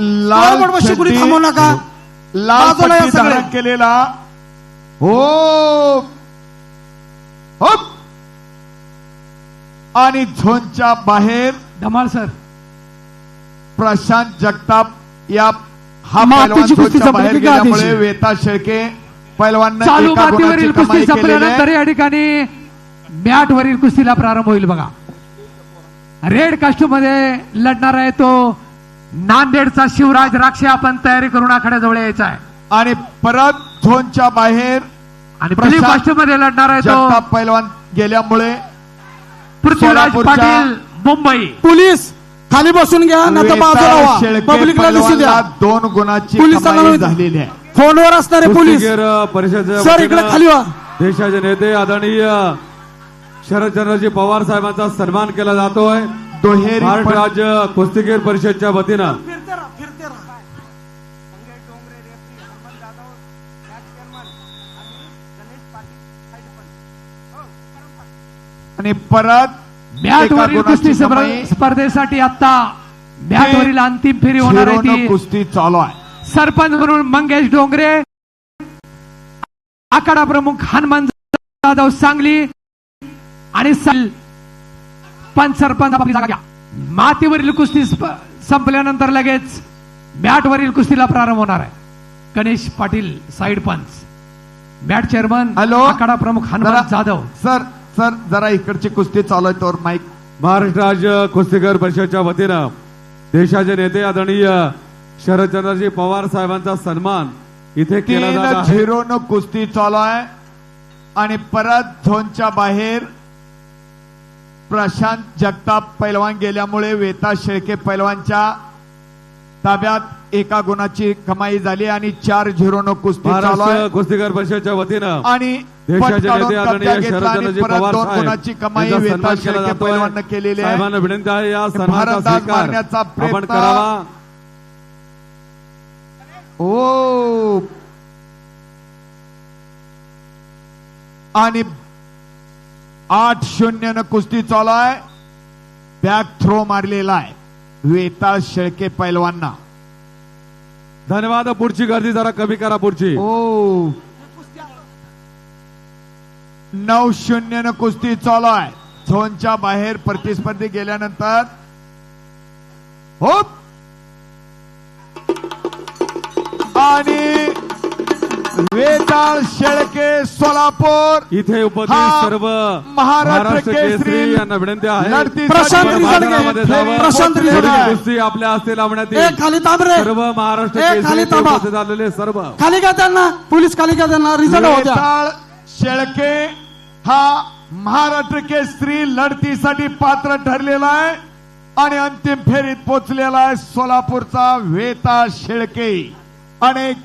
लाल नका. लाल बाजूला या पट्टी सगळे. धारण केलेला हो. आणि झोनच्या बाहेर धमाल सर प्रशांत जगताप या हा मातीची पैलवान कुस्ती झोनच्या बाहेर संपली का गेल्यामुळे? वेता शेळके पैलवान चालू मातीवरील कुस्ती संपल्यानंतर या ठिकाणी मॅट वरील कुस्तीला प्रारंभ होईल बघा रेड कास्ट्यूममध्ये लढणार आहे तो नांदेडचा शिवराज राक्षे आपण तयारी करून आखाड्याजवळ यायचा आहे. आणि परत झोनच्या बाहेर आणि मध्ये लढणार आहे तो. जगताप पैलवान गेल्यामुळे पृथ्वीराज सोलापूरच्या- पाटील मुंबई. पोलीस खाली बसून घ्या नाही तर बाजूला वेताळ व्हा. शेळके पब्लिकला दिसू द्या. पैलवानला दोन गुणाची पोलिसांना कमाई. झालेली आहे. फोनवर असणारे पोलीस. कुस्तीगीर परिषदेच्या सर इकडे वतीनं खाली व्हा देशाचे नेते आदरणीय शरदचंद्रजी पवार साहेबांचा सन्मान केला जातोय. दुहेरी महाराष्ट्र राज्य कुस्तीगीर परिषदच्या वतीनं. आणि परत एका वरील गुणाची कुस्ती स्पर्ध-. स्पर्धेसाठी आता मॅट वरील अंतिम फेरी होणार आहे झिरोनं ती. कुस्ती चालू आहे. सरपंच म्हणून मंगेश डोंगरे आखाडा प्रमुख हनुमान जाधव सांगली आणि सल- पंच सरपंच आपली जागा घ्या. मातीवरील कुस्ती स्प- संपल्यानंतर लगेच मॅटवरील कुस्तीला प्रारंभ होणार आहे. गणेश पाटील साईड पंच. Mat chairman hello? आखाडा प्रमुख हनुमान जाधव. सर सर जरा इकडची कुस्ती चालू आहे तर माईक महाराष्ट्र राज्य कुस्तीगीर परिषदच्या वतीनं देशाचे नेते आदरणीय शरदचंद्रजी पवार साहेबांचा सन्मान इथे केला आहे. झिरोनं कुस्ती चालू आहे. आणि परत झोनच्या बाहेर प्रशांत जगताप पैलवान गेल्यामुळे वेता शेळके पैलवानच्या ताब्यात एका गुणाची कमाई झाली आणि चार झिरोनं कुस्ती चालू महाराष्ट्र आहे. कुस्तीगीर परिषदच्या वतीनं आणि गुणाची कमाई वेता शेळके केलेली आहे. विनंती आहे या मारण्याचा प्रयत्न- ओ आणि आठ शून्य न कुस्ती चालू आहे. बॅक थ्रो मारलेला आहे. वेताळ शेळके पैलवांना. धन्यवाद पुढची गर्दी जरा कमी करा पुढची. ओ. नऊ शून्य न कुस्ती चालू आहे. झोनच्या बाहेर प्रतिस्पर्धी गेल्यानंतर. हो आणि वेताळ शेळके सोलापूर. इथे उपस्थित हा सर्व महाराष्ट्र केसरी यांना विनंती आहे. प्रशांत. जावं. प्रशांत थोडी. कुस्ती आपल्या हस्ते लावण्यात ए येईल. खाली ताब रे सर्व महाराष्ट्र ए, केसरी खाली इथे थांबा. उपस्थित झालेले सर्व. खाली घ्या त्यांना? पोलीस खाली घ्या त्यांना? रिझल्ट होत्या. वेताळ शेळके हा महाराष्ट्र केसरी लढतीसाठी पात्र ठरलेला आहे आणि अंतिम फेरीत पोचलेला आहे सोलापूरचा वेता शेळके. अनेक